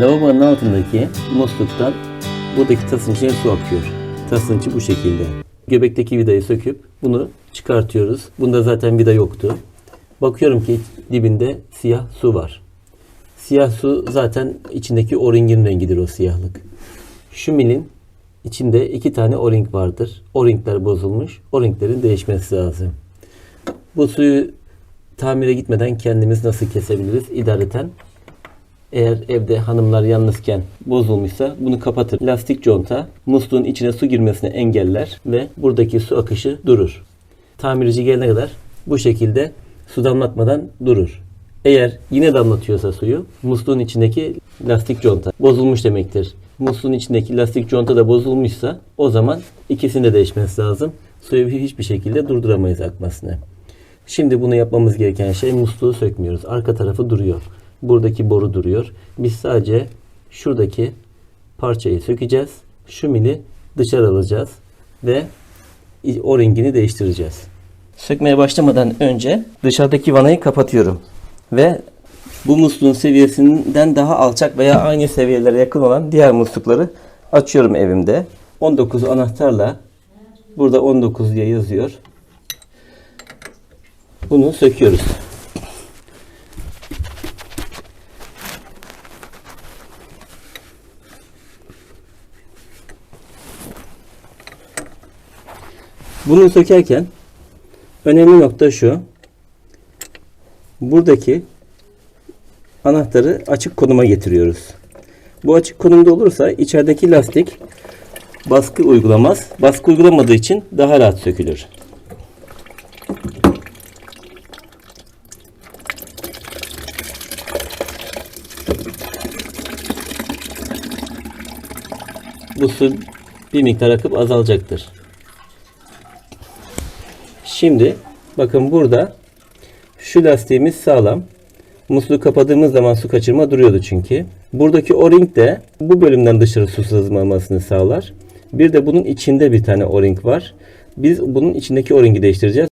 Lavabonun altındaki musluktan buradaki tasın içine su akıyor. Tasın içi bu şekilde. Göbekteki vidayı söküp bunu çıkartıyoruz. Bunda zaten vida yoktu. Bakıyorum ki dibinde siyah su var. Siyah su zaten içindeki o-ringin rengidir o siyahlık. Şu milin içinde iki tane o-ring vardır. O-ringler bozulmuş. O-ringlerin değişmesi lazım. Bu suyu tamire gitmeden kendimiz nasıl kesebiliriz? İdareten eğer evde hanımlar yalnızken bozulmuşsa bunu kapatır. Lastik conta musluğun içine su girmesini engeller ve buradaki su akışı durur. Tamirci gelene kadar bu şekilde su damlatmadan durur. Eğer yine damlatıyorsa suyu musluğun içindeki lastik conta bozulmuş demektir. Musluğun içindeki lastik conta da bozulmuşsa o zaman ikisini de değişmesi lazım. Suyu hiçbir şekilde durduramayız akmasını. Şimdi bunu yapmamız gereken şey musluğu sökmüyoruz. Arka tarafı duruyor. Buradaki boru duruyor. Biz sadece şuradaki parçayı sökeceğiz. Şu mili dışarı alacağız ve o ringini değiştireceğiz. Sökmeye başlamadan önce dışarıdaki vanayı kapatıyorum. Ve bu musluğun seviyesinden daha alçak veya aynı seviyelere yakın olan diğer muslukları açıyorum evimde. 19 anahtarla burada 19 diye yazıyor. Bunu söküyoruz. Bunu sökerken önemli nokta şu. Buradaki anahtarı açık konuma getiriyoruz. Bu açık konumda olursa içerideki lastik baskı uygulamaz. Baskı uygulamadığı için daha rahat sökülür. Bu su bir miktar akıp azalacaktır. Şimdi bakın burada şu lastiğimiz sağlam. Musluğu kapadığımız zaman su kaçırma duruyordu çünkü. Buradaki o-ring de bu bölümden dışarı su sızmamasını sağlar. Bir de bunun içinde bir tane o-ring var. Biz bunun içindeki o-ringi değiştireceğiz.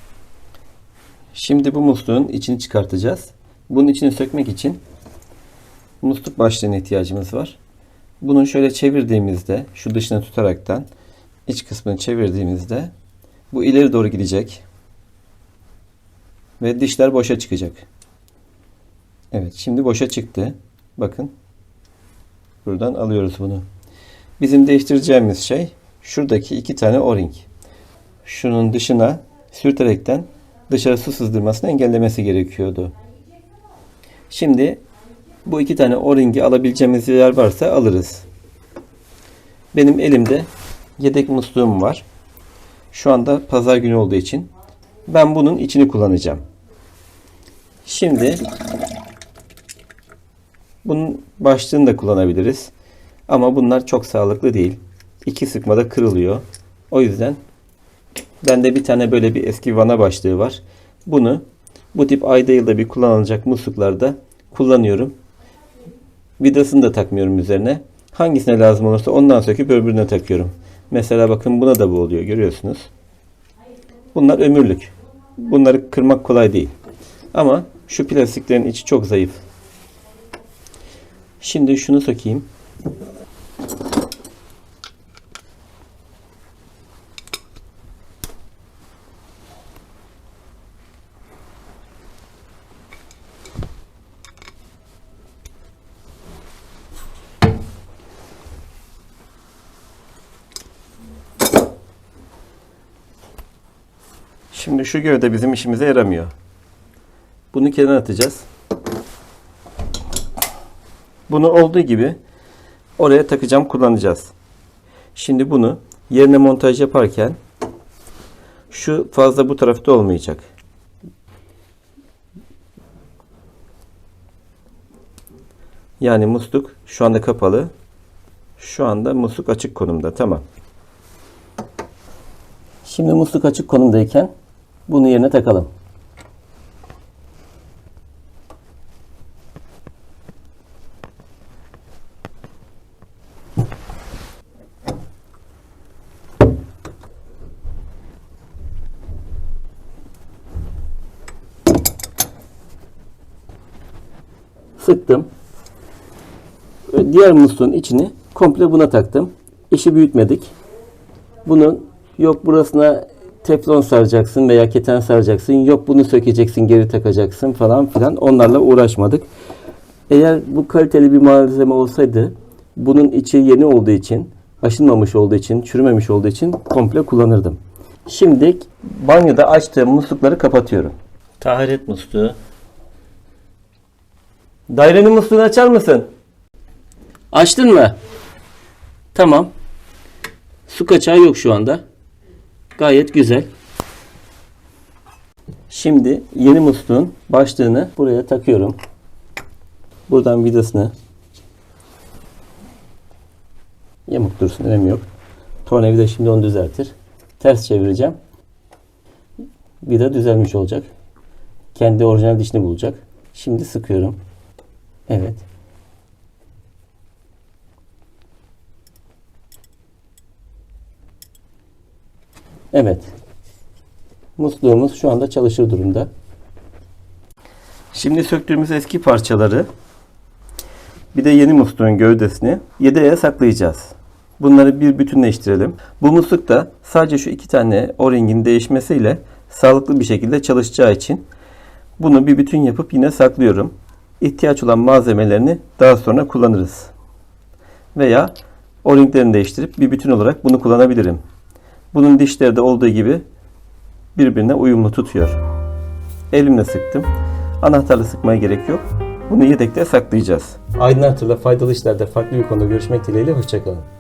Şimdi bu musluğun içini çıkartacağız. Bunun içini sökmek için musluk başlığına ihtiyacımız var. Bunu şöyle çevirdiğimizde şu dışını tutaraktan iç kısmını çevirdiğimizde bu ileri doğru gidecek. Ve dişler boşa çıkacak. Evet şimdi boşa çıktı. Bakın. Buradan alıyoruz bunu. Bizim değiştireceğimiz şey şuradaki iki tane o-ring. Şunun dışına sürterekten dışarı su sızdırmasını engellemesi gerekiyordu. Şimdi bu iki tane o-ringi alabileceğimiz yer varsa alırız. Benim elimde yedek musluğum var. Şu anda pazar günü olduğu için ben bunun içini kullanacağım. Şimdi bunun başlığını da kullanabiliriz. Ama bunlar çok sağlıklı değil. İki sıkmada kırılıyor. O yüzden bende bir tane böyle bir eski vana başlığı var. Bunu bu tip ayda yılda bir kullanılacak musluklarda kullanıyorum. Vidasını da takmıyorum üzerine. Hangisine lazım olursa ondan söküp öbürüne takıyorum. Mesela bakın buna da bu oluyor görüyorsunuz. Bunlar ömürlük. Bunları kırmak kolay değil. Ama şu plastiklerin içi çok zayıf. Şimdi şunu sökeyim. Şimdi şu gövde bizim işimize yaramıyor. Bunu kenara atacağız. Bunu olduğu gibi oraya takacağım, kullanacağız. Şimdi bunu yerine montaj yaparken şu fazla bu tarafta olmayacak. Yani musluk şu anda kapalı. Şu anda musluk açık konumda. Tamam. Şimdi musluk açık konumdayken bunu yerine takalım. Sıktım. Diğer musluğun içini komple buna taktım. İşi büyütmedik. Bunun yok burasına teflon saracaksın veya keten saracaksın. Yok bunu sökeceksin geri takacaksın falan filan. Onlarla uğraşmadık. Eğer bu kaliteli bir malzeme olsaydı bunun içi yeni olduğu için, aşınmamış olduğu için, çürümemiş olduğu için komple kullanırdım. Şimdi banyoda açtığım muslukları kapatıyorum. Taharet musluğu. Dairenin musluğunu açar mısın? Açtın mı? Tamam. Su kaçağı yok şu anda. Gayet güzel. Şimdi yeni musluğun başlığını buraya takıyorum. Buradan vidasını yamuk dursun önemi yok. Tornavida şimdi onu düzeltir. Ters çevireceğim. Vida düzelmiş olacak. Kendi orijinal dişini bulacak. Şimdi sıkıyorum. Evet. Evet. Musluğumuz şu anda çalışır durumda. Şimdi söktüğümüz eski parçaları bir de yeni musluğun gövdesini yedeğe saklayacağız. Bunları bir bütünleştirelim. Bu musluk da sadece şu iki tane o-ringin değişmesiyle sağlıklı bir şekilde çalışacağı için bunu bir bütün yapıp yine saklıyorum. İhtiyaç olan malzemelerini daha sonra kullanırız. Veya o-ringlerini değiştirip bir bütün olarak bunu kullanabilirim. Bunun dişleri de olduğu gibi birbirine uyumlu tutuyor. Elimle sıktım. Anahtarla sıkmaya gerek yok. Bunu yedekte saklayacağız. Aydın Ertuğrul'la faydalı işlerde farklı bir konuda görüşmek dileğiyle. Hoşçakalın.